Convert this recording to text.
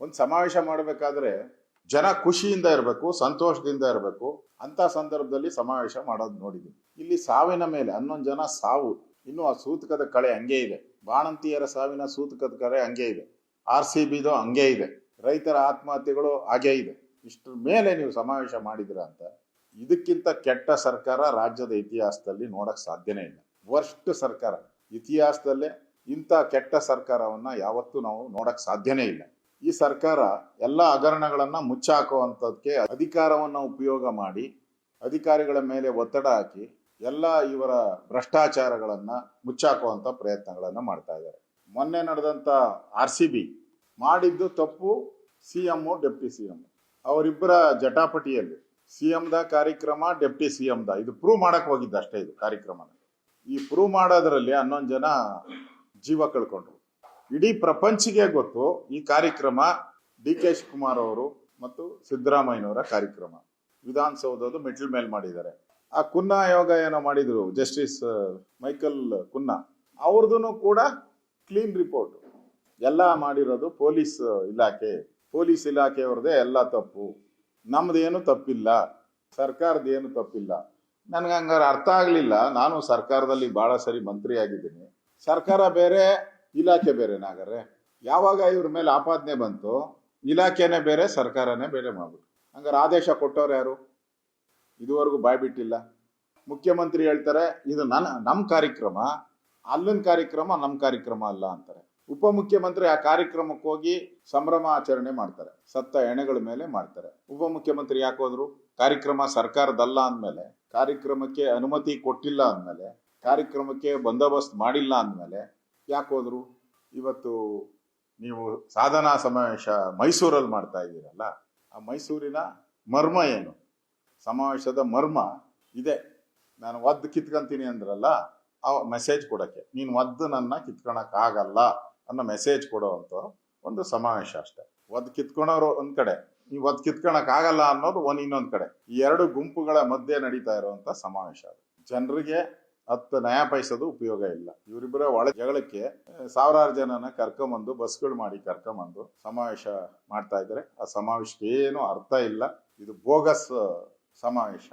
ಒಂದು ಸಮಾವೇಶ ಮಾಡಬೇಕಾದ್ರೆ ಜನ ಖುಷಿಯಿಂದ ಇರಬೇಕು, ಸಂತೋಷದಿಂದ ಇರಬೇಕು. ಅಂತ ಸಂದರ್ಭದಲ್ಲಿ ಸಮಾವೇಶ ಮಾಡೋದು ನೋಡಿದ್ವಿ ಇಲ್ಲಿ ಸಾವಿನ ಮೇಲೆ, ಹನ್ನೊಂದು ಜನ ಸಾವು. ಇನ್ನು ಆ ಸೂತಕದ ಕಳೆ ಹಂಗೆ ಇದೆ. ಬಾಣಂತಿಯರ ಸಾವಿನ ಸೂತಕದ ಕಳೆ ಹಂಗೆ ಇದೆ. ಆರ್ ಸಿ ಬಿದು ಹಂಗೆ ಇದೆ. ರೈತರ ಆತ್ಮಹತ್ಯೆಗಳು ಹಾಗೆ ಇದೆ. ಇಷ್ಟರ ಮೇಲೆ ನೀವು ಸಮಾವೇಶ ಮಾಡಿದಿರ ಅಂತ, ಇದಕ್ಕಿಂತ ಕೆಟ್ಟ ಸರ್ಕಾರ ರಾಜ್ಯದ ಇತಿಹಾಸದಲ್ಲಿ ನೋಡಕ್ ಸಾಧ್ಯನೇ ಇಲ್ಲ. ವರ್ಸ್ಟ್ ಸರ್ಕಾರ. ಇತಿಹಾಸದಲ್ಲೇ ಇಂಥ ಕೆಟ್ಟ ಸರ್ಕಾರವನ್ನ ಯಾವತ್ತೂ ನಾವು ನೋಡಕ್ ಸಾಧ್ಯನೇ ಇಲ್ಲ. ಈ ಸರ್ಕಾರ ಎಲ್ಲ ಹಗರಣಗಳನ್ನ ಮುಚ್ಚಾಕುವಂಥದ್ದಕ್ಕೆ ಅಧಿಕಾರವನ್ನ ಉಪಯೋಗ ಮಾಡಿ, ಅಧಿಕಾರಿಗಳ ಮೇಲೆ ಒತ್ತಡ ಹಾಕಿ ಎಲ್ಲ ಇವರ ಭ್ರಷ್ಟಾಚಾರಗಳನ್ನ ಮುಚ್ಚಾಕುವಂತ ಪ್ರಯತ್ನಗಳನ್ನ ಮಾಡ್ತಾ ಇದ್ದಾರೆ. ಮೊನ್ನೆ ನಡೆದಂತ ಆರ್ ಸಿ ಬಿ ಮಾಡಿದ್ದು ತಪ್ಪು, C M deputy C M ಅವರಿಬ್ಬರ ಜಟಾಪಟಿಯಲ್ಲಿ ಸಿ ದ ಕಾರ್ಯಕ್ರಮ, ಡೆಪ್ಟಿ ಸಿ ದ. ಇದು ಪ್ರೂವ್ ಮಾಡಕ್ ಹೋಗಿದ್ದ ಅಷ್ಟೇ ಇದು ಕಾರ್ಯಕ್ರಮ ಈ ಪ್ರೂವ್ ಮಾಡೋದ್ರಲ್ಲಿ ಹನ್ನೊಂದು ಜನ ಜೀವ ಕಳ್ಕೊಂಡ್ರು. ಇಡೀ ಪ್ರಪಂಚಿಗೆ ಗೊತ್ತು ಈ ಕಾರ್ಯಕ್ರಮ ಡಿ ಕೆ ಶಿವಕುಮಾರ್ ಅವರು ಮತ್ತು ಸಿದ್ದರಾಮಯ್ಯನವರ ಕಾರ್ಯಕ್ರಮ. ವಿಧಾನಸೌಧದ ಮೆಟ್ಲ್ ಮೇಲ್ ಮಾಡಿದ್ದಾರೆ. ಆ ಕುನ್ನಾ ಆಯೋಗ ಏನೋ ಮಾಡಿದ್ರು, ಜಸ್ಟಿಸ್ ಮೈಕಲ್ ಕುನ್ನಾ. ಅವ್ರದ್ದು ಕೂಡ ಕ್ಲೀನ್ ರಿಪೋರ್ಟ್. ಎಲ್ಲ ಮಾಡಿರೋದು ಪೊಲೀಸ್ ಇಲಾಖೆ. ಪೊಲೀಸ್ ಇಲಾಖೆಯವ್ರದೇ ಎಲ್ಲ ತಪ್ಪು. ನಮ್ದೇನು ತಪ್ಪಿಲ್ಲ. ಸರ್ಕಾರದ ಏನು ತಪ್ಪಿಲ್ಲ. ನನಗೆ ಹಂಗಾರೆ ಅರ್ಥ ಆಗಲಿಲ್ಲ. ನಾನು ಸರ್ಕಾರದಲ್ಲಿ ಬಹಳ ಸರಿ ಮಂತ್ರಿ ಆಗಿದ್ದೀನಿ ಸರ್ಕಾರ ಬೇರೆ ಇಲಾಖೆ ಬೇರೆ ನಾಗರೆ ಯಾವಾಗ ಇವ್ರ ಮೇಲೆ ಆಪಾದನೆ ಬಂತು, ಇಲಾಖೆನೇ ಬೇರೆ, ಸರ್ಕಾರನೇ ಬೇರೆ ಮಾಡ್ಬಿಟ್ರು. ಹಂಗಾರೆ ಆದೇಶ ಕೊಟ್ಟವ್ರು ಯಾರು? ಇದುವರೆಗೂ ಬಾಯ್ ಬಿಟ್ಟಿಲ್ಲ ಮುಖ್ಯಮಂತ್ರಿ ಹೇಳ್ತಾರೆ, ಇದು ನನ್ನ ನಮ್ಮ ಕಾರ್ಯಕ್ರಮ, ಅಲ್ಲಿನ ಕಾರ್ಯಕ್ರಮ ನಮ್ಮ ಕಾರ್ಯಕ್ರಮ ಅಲ್ಲ ಅಂತಾರೆ. ಉಪಮುಖ್ಯಮಂತ್ರಿ ಆ ಕಾರ್ಯಕ್ರಮಕ್ಕೆ ಹೋಗಿ ಸಂಭ್ರಮ ಆಚರಣೆ ಮಾಡ್ತಾರೆ. ಸತ್ತ ಎಣೆಗಳ ಮೇಲೆ ಮಾಡ್ತಾರೆ. ಉಪಮುಖ್ಯಮಂತ್ರಿ ಯಾಕೆ ಹೋದ್ರು? ಕಾರ್ಯಕ್ರಮ ಸರ್ಕಾರದಲ್ಲ ಅಂದ್ಮೇಲೆ, ಕಾರ್ಯಕ್ರಮಕ್ಕೆ ಅನುಮತಿ ಕೊಟ್ಟಿಲ್ಲ ಅಂದ್ಮೇಲೆ, ಕಾರ್ಯಕ್ರಮಕ್ಕೆ ಬಂದೋಬಸ್ತ್ ಮಾಡಿಲ್ಲ ಅಂದ್ಮೇಲೆ ಯಾಕೆ ಹೋದ್ರು? ಇವತ್ತು ನೀವು ಸಾಧನಾ ಸಮಾವೇಶ ಮೈಸೂರಲ್ಲಿ ಮಾಡ್ತಾ ಇದ್ದೀರಲ್ಲ, ಆ ಮೈಸೂರಿನ ಮರ್ಮ ಏನು? ಸಮಾವೇಶದ ಮರ್ಮ ಇದೆ. ನಾನು ಒದ್ದು ಕಿತ್ಕೊಂತೀನಿ ಅಂದ್ರಲ್ಲ, ಆ ಮೆಸೇಜ್ ಕೊಡೋಕ್ಕೆ. ನೀನು ಒದ್ದು ನನ್ನ ಕಿತ್ಕೊಳಕ್ ಆಗಲ್ಲ ಅನ್ನೋ ಮೆಸೇಜ್ ಕೊಡುವಂತ ಒಂದು ಸಮಾವೇಶ ಅಷ್ಟೇ. ಒದ್ದು ಕಿತ್ಕೊಳೋರು ಒಂದ್ ಕಡೆ, ನೀವು ಒದ್ದು ಕಿತ್ಕೊಳಕ್ ಆಗಲ್ಲ ಅನ್ನೋದು ಒಂದ್ ಇನ್ನೊಂದ್ ಕಡೆ. ಈ ಎರಡು ಗುಂಪುಗಳ ಮಧ್ಯೆ ನಡೀತಾ ಇರುವಂತ ಸಮಾವೇಶ ಜನರಿಗೆ ಹತ್ತು ನಯಾಪಾಯಿಸೋದು ಉಪಯೋಗ ಇಲ್ಲ. ಇವರಿಬ್ಬರ ಒಳ ಜಗಳಕ್ಕೆ ಸಾವಿರಾರು ಜನನ ಕರ್ಕೊಂಬಂದು, ಬಸ್ಗಳು ಮಾಡಿ ಕರ್ಕೊಂಬಂದು ಸಮಾವೇಶ ಮಾಡ್ತಾ ಇದ್ದಾರೆ. ಆ ಸಮಾವೇಶಕ್ಕೆ ಏನು ಅರ್ಥ ಇಲ್ಲ. ಇದು ಬೋಗಸ್ ಸಮಾವೇಶ.